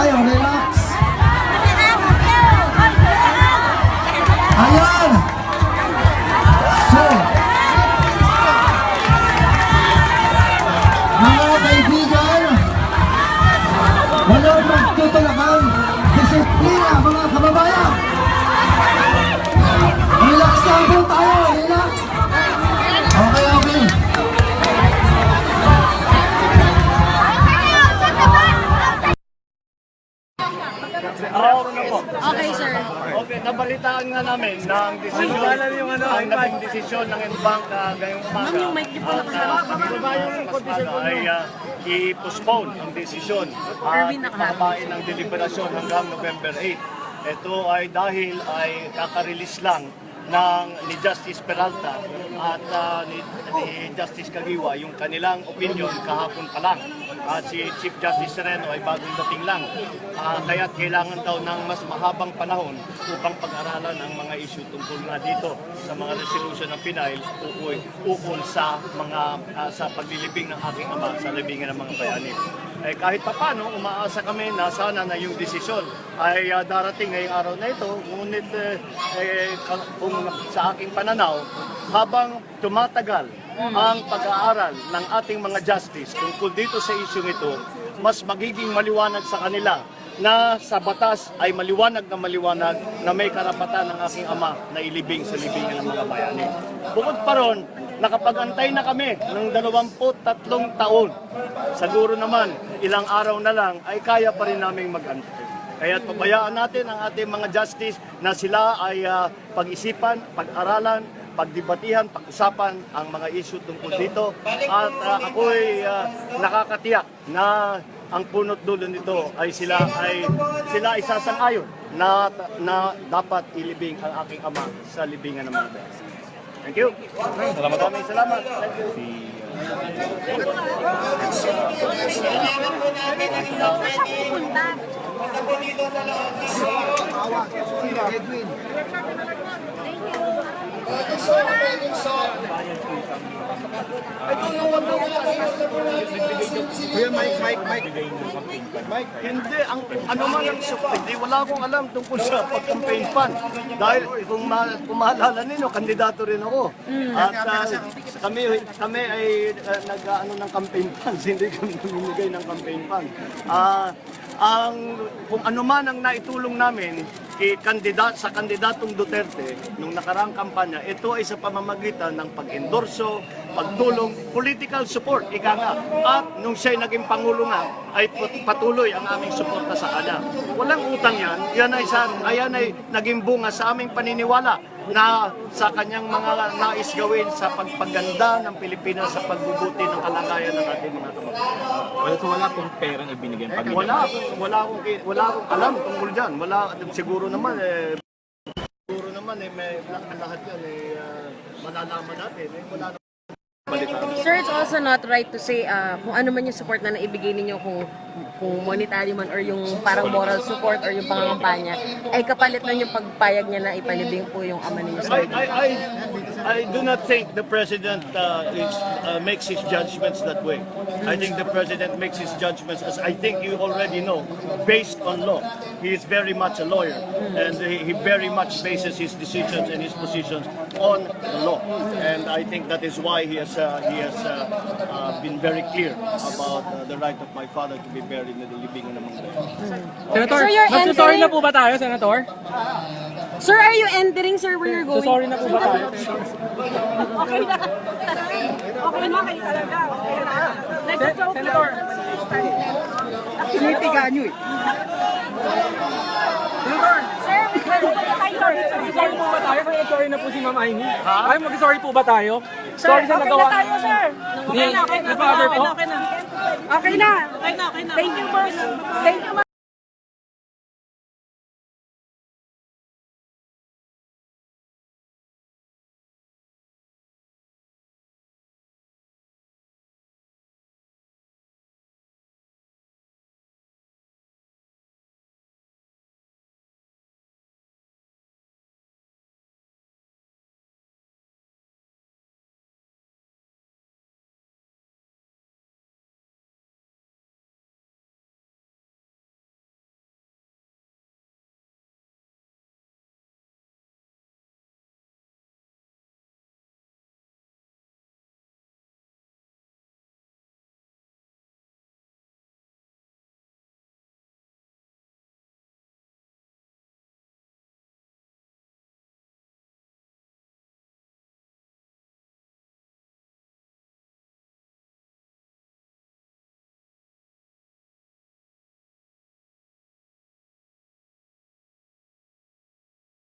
tayo, relax. Ayan! So, mga kaibigan, walang magtutulakan, disiplina mga kababayan. Relax lang po tayo, nabalitaan nga namin na ang desisyon, ang naging desisyon ng Inbank na ngayong umaga. Ma'am, yung mic niyo po uh, mas ano, ay uh, i-postpone ang desisyon at Erwin, papain ang deliberasyon hanggang November 8. Ito ay dahil ay kaka-release lang ng ni Justice Peralta at uh, ni, ni Justice Kagiwa yung kanilang opinion kahapon pa lang. At si Chief Justice Sereno ay bagong dating lang. Uh, kaya kailangan daw ng mas mahabang panahon upang pag-aralan ang mga issue tungkol nga dito sa mga resolution ng Pinail ukol, ukol sa mga uh, sa paglilibing ng aking ama sa libingan ng mga bayani. Eh, kahit pa paano, umaasa kami na sana na yung desisyon ay ah, darating ngayong araw na ito. Ngunit eh, eh, kung sa aking pananaw, habang tumatagal ang pag-aaral ng ating mga justice tungkol dito sa isyong ito, mas magiging maliwanag sa kanila na sa batas ay maliwanag na maliwanag na may karapatan ng aking ama na ilibing sa libingan ng mga bayani. Bukod pa ron, nakapag-antay na kami ng 23 taon. Siguro naman, ilang araw na lang ay kaya pa rin naming mag-antay. Kaya pabayaan natin ang ating mga justice na sila ay ah, pag-isipan, pag-aralan, pagdibatihan, pag-usapan ang mga issue tungkol dito. At ah, ako'y ah, nakakatiyak na ang punot dulo nito ay sila ay sila ay sasang-ayon na na dapat ilibing ang aking ama sa libingan ng mga bayani. Thank you. Salamat. Maraming salamat. Thank you. Edwin. Kuya Mike, Mike, Mike. Mike. Hindi, ang ano man ang support, hindi wala akong alam tungkol sa pag-campaign fund. Dahil kung, ma, kung maalala ninyo, kandidato rin ako. At ah, kami, kami ay uh, nag-ano ng campaign funds, hindi kami namimigay ng campaign fund. Ah, ang kung ano man ang naitulong namin kay kandidat sa kandidatong Duterte nung nakaraang kampanya, ito ay sa pamamagitan ng pag-endorso, pagtulong, political support, ika nga. At nung siya naging Pangulo nga, ay pat- patuloy ang aming suporta sa kanya. Walang utang yan. Yan ay, sa, ayan ay naging bunga sa aming paniniwala na sa kanyang mga nais gawin sa pagpaganda ng Pilipinas sa pagbubuti ng kalagayan ng ating mga kababayan. Wala, so wala pong perang ibinigay pag Wala, wala akong wala akong alam tungkol diyan. Wala siguro naman eh siguro naman eh may lahat 'yan eh ah, malalaman natin eh wala. Sir, it's also not right to say ah, kung ano man yung support na naibigay ninyo kung kung monetary man or yung parang moral support or yung pangangampanya ay kapalit na yung pagpayag niya na ipalibing po yung ama ninyo sa I, I, I, I do not think the president uh, is, uh, makes his judgments that way. I think the president makes his judgments, as I think you already know, based on law. He is very much a lawyer, and he, he very much bases his decisions and his positions on the law. And I think that is why he has, uh, he has uh, uh, been very clear about uh, the right of my father to be buried the libingan ng mga bayan. Senator, So you're magsusorry entering- na po ba tayo, Senator? Sir, are you entering, sir, where you're going? Susorry na po ba tayo? Okay na. Okay na kayo talaga. Okay na. Nag-joke Senator. Sinitiga nyo eh. Sir. Magsusorry po ba tayo? Kaya sorry na po si Ma'am Aimee. Ay, magsusorry po ba tayo? Sorry sa okay nagawa. na tayo, sir. Na, na. Okay na, okay na. Okay na. Okay na, okay na. Thank you, boss. Thank you,